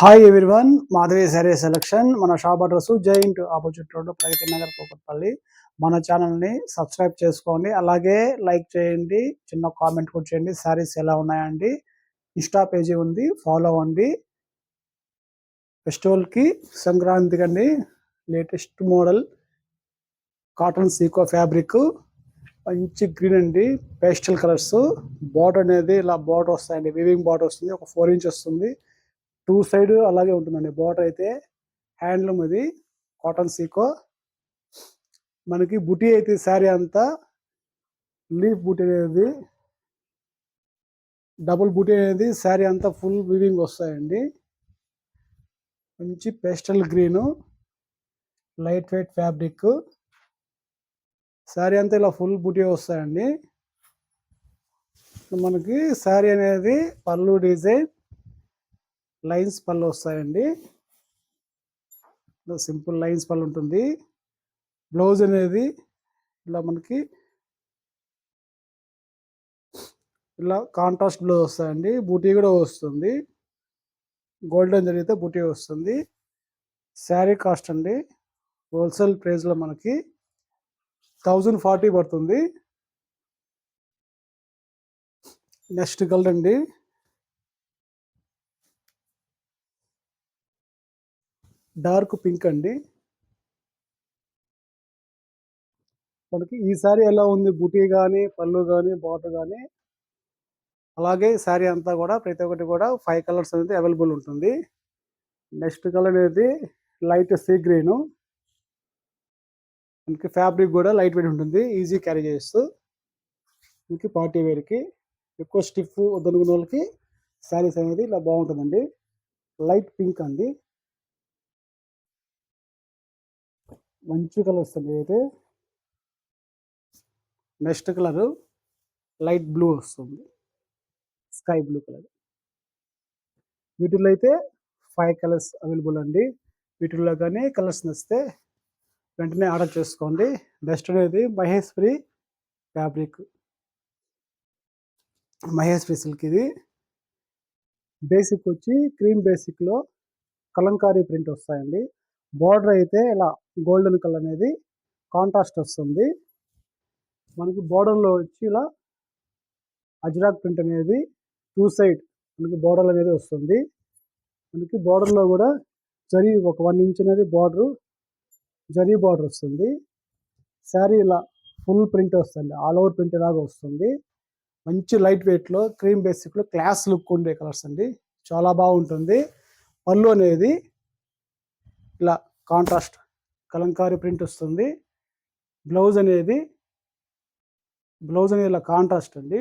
Hi everyone Madhavi సరే selection మన shop address giant opposite road Pragathi Nagar Kukatpally. మన ఛానల్ని సబ్స్క్రైబ్ చేసుకోండి. అలాగే లైక్ చేయండి. చిన్న కామెంట్ కూడా చేయండి. శారీస్ ఎలా ఉన్నాయండి? ఇన్స్టా పేజీ ఉంది. ఫాలో అవ్వండి. ఫెస్టివల్కి సంక్రాంతికి అండి లేటెస్ట్ మోడల్ కాటన్ సీకో ఫ్యాబ్రిక్ మంచి గ్రీన్ అండి. పేస్టల్ కలర్స్ బార్డర్ అనేది ఇలా బార్డర్ వస్తాయండి. వివింగ్ బార్డర్ వస్తుంది. ఒక ఫోర్ ఇంచ్ వస్తుంది. టూ సైడ్ అలాగే ఉంటుందండి. బార్డర్ అయితే హ్యాండ్లూమ్ ఇది కాటన్ సీకో. మనకి బుటీ అయితే శారీ అంతా లీఫ్ బుటీ అనేది డబుల్ బుటీ అనేది శారీ అంతా ఫుల్ వివింగ్ వస్తాయండి. మంచి pastel green light weight fabric. Sari అంతా ఇలా ఫుల్ బుటీ వస్తాయండి. మనకి శారీ అనేది పళ్ళు డిజైన్ లైన్స్ పళ్ళు వస్తాయండి. సింపుల్ లైన్స్ పళ్ళు ఉంటుంది. బ్లౌజ్ అనేది ఇలా మనకి ఇలా కాంట్రాస్ట్ బ్లౌజ్ వస్తాయండి. బూటీ కూడా వస్తుంది. గోల్డెన్ జరిగితే బూటీ వస్తుంది. శారీ కాస్ట్ అండి. హోల్సేల్ ప్రైస్లో మనకి థౌజండ్ ఫార్టీ పడుతుంది. నెక్స్ట్ కలర్ అండి. డార్క్ పింక్ అండి. మనకి ఈ శారీ ఎలా ఉంది? బుటీ కానీ పళ్ళు కానీ బాటర్ కానీ అలాగే శారీ అంతా కూడా ప్రతి ఒక్కటి కూడా ఫైవ్ కలర్స్ అనేది అవైలబుల్ ఉంటుంది. నెక్స్ట్ కలర్ అనేది లైట్ సీ గ్రీను. మనకి ఫ్యాబ్రిక్ కూడా లైట్ వెయిట్ ఉంటుంది. ఈజీ క్యారీ చేస్తూ. మనకి పార్టీ వేర్కి ఎక్కువ స్టిఫ్ వద్దనుకున్న వాళ్ళకి శారీస్ అనేది ఇలా బాగుంటుందండి. లైట్ పింక్ అండి. మంచి కలర్ వస్తుంది. అయితే నెక్స్ట్ కలర్ లైట్ బ్లూ వస్తుంది. Sky blue colour. వీటిలో అయితే ఫైవ్ కలర్స్ అవైలబుల్ అండి. వీటిల్లో కానీ కలర్స్ నచ్చితే వెంటనే ఆర్డర్ చేసుకోండి. నెక్స్ట్ అనేది మహేశ్వరి ఫ్యాబ్రిక్. మహేశ్వరి సిల్క్ ఇది. బేసిక్ వచ్చి క్రీమ్ బేసిక్లో కలంకారీ ప్రింట్ వస్తాయండి. బార్డర్ అయితే ఇలా గోల్డెన్ కలర్ అనేది కాంట్రాస్ట్ వస్తుంది. మనకి బార్డర్లో వచ్చి ఇలా అజ్రాక్ ప్రింట్ అనేది టూ సైడ్ మనకి బార్డర్ అనేది వస్తుంది. మనకి బార్డర్లో కూడా జరీ ఒక వన్ ఇంచ్ అనేది బార్డరు జరీ బార్డర్ వస్తుంది. శారీ ఇలా ఫుల్ ప్రింట్ వస్తుంది. ఆల్ ఓవర్ ప్రింట్ లాగా వస్తుంది. మంచి లైట్ వెయిట్లో క్రీమ్ బేసిక్లో క్లాస్ లుక్ ఉండే కలర్స్ అండి. చాలా బాగుంటుంది. పళ్ళు అనేది ఇలా కాంట్రాస్ట్ కలంకారీ ప్రింట్ వస్తుంది. బ్లౌజ్ అనేది బ్లౌజ్ అనేది ఇలా కాంట్రాస్ట్ అండి.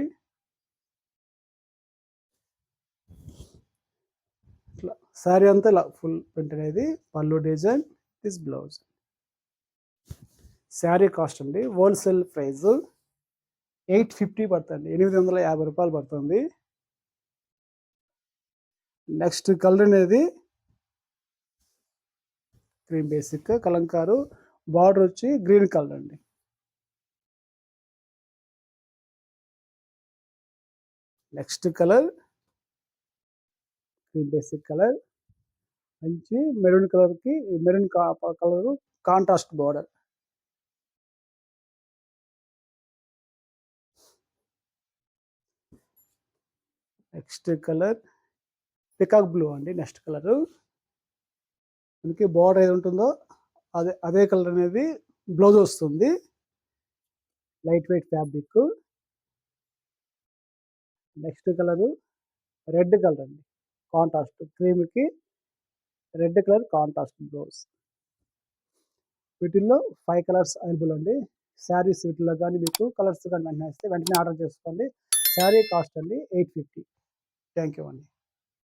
ఇట్లా శారీ అంతా ఇలా ఫుల్ ప్రింట్ అనేది పళ్ళు design this blouse sari cost అండి. హోల్సేల్ ప్రైస్ ఎయిట్ ఫిఫ్టీ పడుతుంది. ఎనిమిది వందల యాభై రూపాయలు పడుతుంది. నెక్స్ట్ కలర్ అనేది క్రీమ్ బేసిక్ కలంకారు బార్డర్ వచ్చి గ్రీన్ కలర్ అండి. Next colour cream basic colour మంచి మెరూన్ కలర్కి maroon colour contrast border. Next colour peacock blue అండి నెక్స్ట్ కలరు. మనకి బార్డర్ ఏది ఉంటుందో అదే అదే కలర్ అనేది బ్లౌజ్ వస్తుంది. Light weight fabric. Next colour red colour అండి. Contrast క్రీమ్కి red colour contrast blouse. వీటిల్లో ఫైవ్ కలర్స్ అవైలబుల్ అండి. శారీస్ వీటిలో కానీ మీకు కలర్స్ కానీ వెంటనే వస్తే వెంటనే ఆర్డర్ చేసుకోండి. శారీ కాస్ట్ అండి ఎయిట్ ఫిఫ్టీ. థ్యాంక్ యూ అండి.